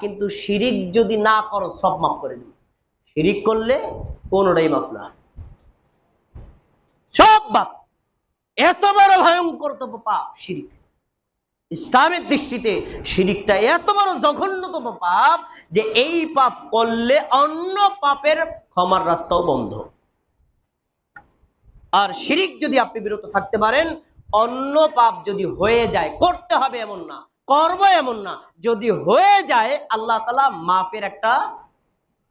কিন্তু শিরিক যদি না করো, সব মাফ করে দিই শিরিক করলে কোনোটাই মাফ না। সব বাপ এত বড় ভয়ঙ্কর তো পাপ শিরিক। ইসলামের দৃষ্টিতে শিরিকটা এত বড় জঘন্যতম পাপ যে এই পাপ করলে অন্য পাপের ক্ষমার রাস্তাও বন্ধ। আর শিরিক যদি আপনি বিরত থাকতে পারেন, অন্য পাপ যদি হয়ে যায়, করতে হবে এমন না। করব এমন না। যদি হয়ে যায়, আল্লাহ তালা মাফের একটা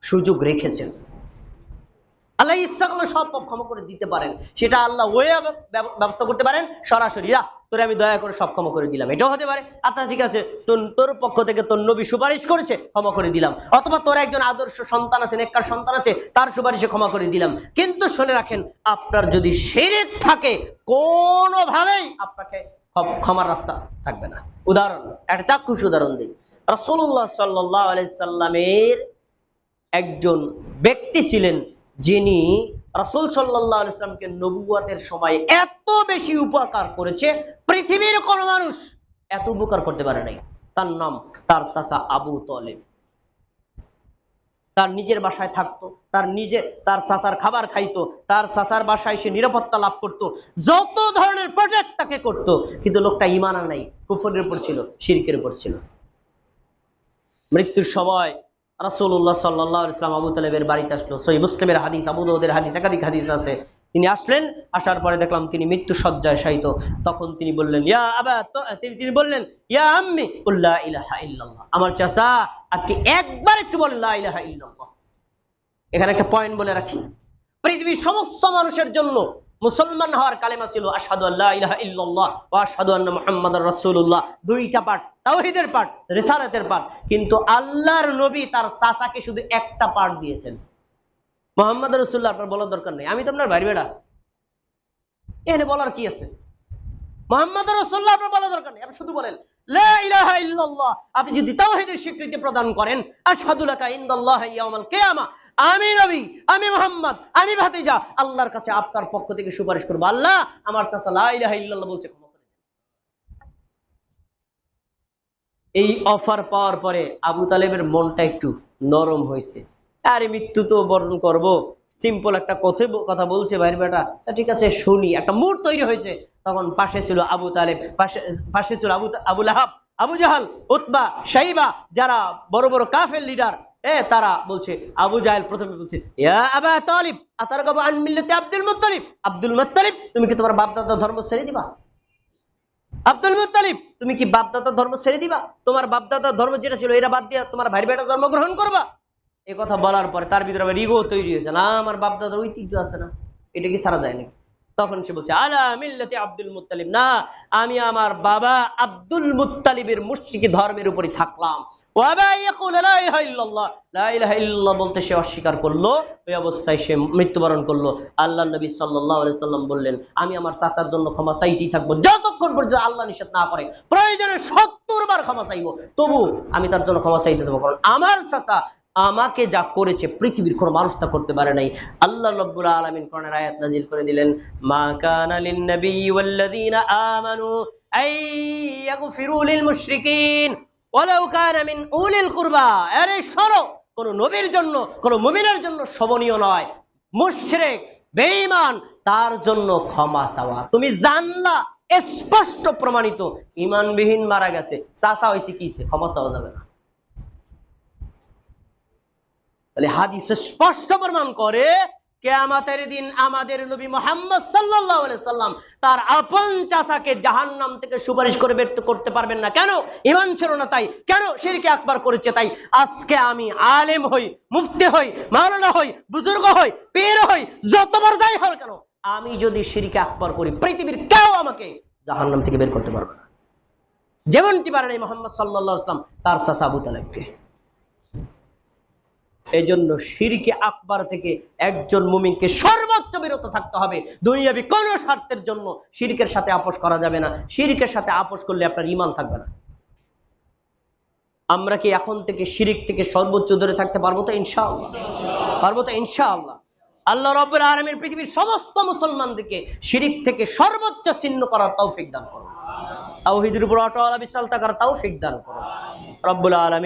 সুযোগ রেখেছেন। আল্লাহ ইচ্ছা করলে সব ক্ষমা করে দিতে পারেন। সেটা আল্লাহ ওয়ে ব্যবস্থা করতে পারেন। সরাসরি যা তোরে আমি দয়া করে সব ক্ষমা করে দিলাম। এটাও হতে পারে। আচ্ছা ঠিক আছে, তোর তোর পক্ষ থেকে তোর নবী সুপারিশ করেছে, ক্ষমা করে দিলাম। অথবা তোর একজন আদর্শ সন্তান আছে, নেককার সন্তান আছে, তার সুপারিশে ক্ষমা করে দিলাম। কিন্তু শুনে রাখেন, আপনার যদি শিরিক থাকে, কোনোভাবেই আপনাকে ক্ষমার রাস্তা থাকবে না। উদাহরণ, একটা চাক্ষুষ উদাহরণ দিই। রসুল্লাহ সাল্লাহ আলাইসাল্লামের একজন ব্যক্তি ছিলেন যিনি রাসুল সাল্লাহ ইসলামকে নবুয়াতের সময় এত বেশি উপকার করেছে, পৃথিবীর কোন মানুষ এত উপকার করতে পারে নাই। তার নাম, তার চাচা আবু তলেব। তার নিজের বাসায় থাকতো, তার নিজে, তার চাচার খাবার খাইতো, তার চাচার বাসায় সে নিরাপত্তা লাভ করত, যত ধরনের প্রজেক্ট তাকে করত, কিন্তু লোকটা ইমানা নাই, কুফরের উপর ছিল, শিরকের উপর ছিল। মৃত্যুর সময় রাসুল্লাহ সাল্লাহ ইসলাম আবু তালেবের বাড়িতে আসলো সই মুসলিমের হাদিস আবুদের হাদিস, একাধিক হাদিস আছে। তিনি আসলেন, আসার পরে দেখলাম তিনি মৃত্যু সজ্জায় শায়িত। তখন তিনি বললেন, ইয়া আবা তিনি তিনি বললেন, ইয়া আম্মি উল্লাহ ইলাহা ইল্লাল্লাহ। আমার চাচা, আপনি একবার একটু বলেন ইলাহা ইল্লাল্লাহ। এখানে একটা পয়েন্ট বলে রাখি। পৃথিবীর সমস্ত মানুষের জন্য মুসলমান হওয়ার কালেমা ছিল আসাদু আল্লাহ ইলাহা ইল্লাল্লাহ ও আসাদু আন্না মুহাম্মাদুর রাসূলুল্লাহ। দুইটা পাঠ তাওহীদের পাঠ রিসালাতের পাঠ কিন্তু আল্লাহর নবী তার চাচাকে শুধু একটা পাঠ দিয়েছেন। মোহাম্মদ রসুল্লাহ আপনার বলার দরকার নেই। আমি তো আপনার ভাই বেড়া। এখানে বলার কি আছে? মোহাম্মদ রসুল্লাহ আপনার বলার দরকার নেই। আপনি শুধু বলেন আপনি যদি তাওহীদের স্বীকৃতি প্রদান করেন আমি নবী, আমি মোহাম্মদ, আমি আল্লাহর কাছে আপনার পক্ষ থেকে সুপারিশ করব। আল্লাহ আমার বলছে এই অফার পাওয়ার পরে আবু তালেবের মনটা একটু নরম হয়েছে। আরে মৃত্যু তো বরণ করব। সিম্পল একটা কথা কথা বলছে বাইরে বেটা। ঠিক আছে, শুনি। একটা মুড তৈরি হয়েছে। তখন পাশে ছিল আবু তালেব, পাশে পাশে ছিল আবু আবুল আহাব, আবু জাহাল, উতবা, শাইবা, যারা বড় বড় কাফের লিডার এ, তারা বলছে, আবু জাহেল প্রথমে বলছে আবা আব্দুল আব্দুল তুমি কি তোমার বাপদাদা ধর্ম ছেড়ে দিবা? আব্দুল তুমি কি বাপদাদা ধর্ম ছেড়ে দিবা? তোমার বাপদাদা ধর্ম যেটা ছিল, এটা বাদ দিয়া তোমার ভাই বেটা ধর্ম গ্রহণ করবা? এ কথা বলার পরে তার ভিতরে আবার ইগো তৈরি হয়েছে। না, আমার বাপদাদার ঐতিহ্য আছে না। এটা কি সারা যায় নাকি? তখন সে বলছে, আলা মিল্লাতে আব্দুল মুত্তালিব। না, আমি আমার বাবা আব্দুল মুত্তালিবের মুশরিকি ধর্মের উপরই থাকলাম। বলতে সে অস্বীকার করল। ওই অবস্থায় সে মৃত্যুবরণ করল। আল্লাহ নবী আলাইহি সাল্লাম বললেন, আমি আমার চাচার জন্য ক্ষমা চাইতেই থাকব। যতক্ষণ পর্যন্ত আল্লাহ নিষেধ না করে, প্রয়োজনে সত্তর বার ক্ষমা চাইব। তবু আমি তার জন্য ক্ষমা চাইতে দেবো। কারণ আমার চাচা আমাকে যা করেছে পৃথিবীর কোনো মানুষ তা করতে পারে নাই। আল্লাহ রব্বুল আলামিন কোরআনের আয়াত নাজিল করে দিলেন, মা কানা লিন নবী আমানু আই ইয়াগফিরু লিল মুশরিকিন ওয়ালাউ কানা মিন উলিল কুরবা। আরে কোন নবীর জন্য, কোন মুমিনের জন্য শোভনীয় নয়। মুশরিক, বেঈমান, তার জন্য ক্ষমা চাওয়া। তুমি জানলা, স্পষ্ট প্রমাণিত। ইমানবিহীন মারা গেছে। চাচা হয়েছে কিছে ক্ষমা চাওয়া যাবে না। তাহলে হাদিসে স্পষ্ট প্রমাণ করে কেয়ামাতের দিন আমাদের নবী মোহাম্মদ আলাইহি সাল্লাম তার আপন চাচাকে জাহান্নাম থেকে সুপারিশ করে বের করতে পারবেন না। কেন? ইমান ছিল না তাই। কেন? শিরকে আকবার করেছে তাই। আজকে আমি আলেম হই, মুফতি হই, মাওলানা হই, বুজুর্গ হই, পীর হই, যত যাই হল কেন? আমি যদি শিরকে আকবার করি, পৃথিবীর কেউ আমাকে জাহান্নাম থেকে বের করতে পারবে না। যেমনটি পারেন এই মোহাম্মদ সাল্লাল্লাহু আলাইহি সাল্লাম, তার চাচা আবু এই জন্য শিরকে আকবার থেকে একজন মুমিনকে সর্বোচ্চ বিরত থাকতে হবে। দুনিয়াবি কোন স্বার্থের জন্য শিরকের সাথে আপোষ করা যাবে না। শিরকের সাথে আপোষ করলে আপনার ইমান থাকবে না। আমরা কি এখন থেকে শিরিক থেকে সর্বোচ্চ দূরে থাকতে পারব তো? ইনশাআল্লাহ। পারব তো? ইনশাআল্লাহ। আল্লাহ রব্বুল আলমীর পৃথিবীর সমস্ত মুসলমানদেরকে শিরিক থেকে সর্বোচ্চ ছিন্ন করার তৌফিক দান করো তাওহিদের উপর অটল বিশাল থাকার তৌফিক দান করো রব্বুল আলমী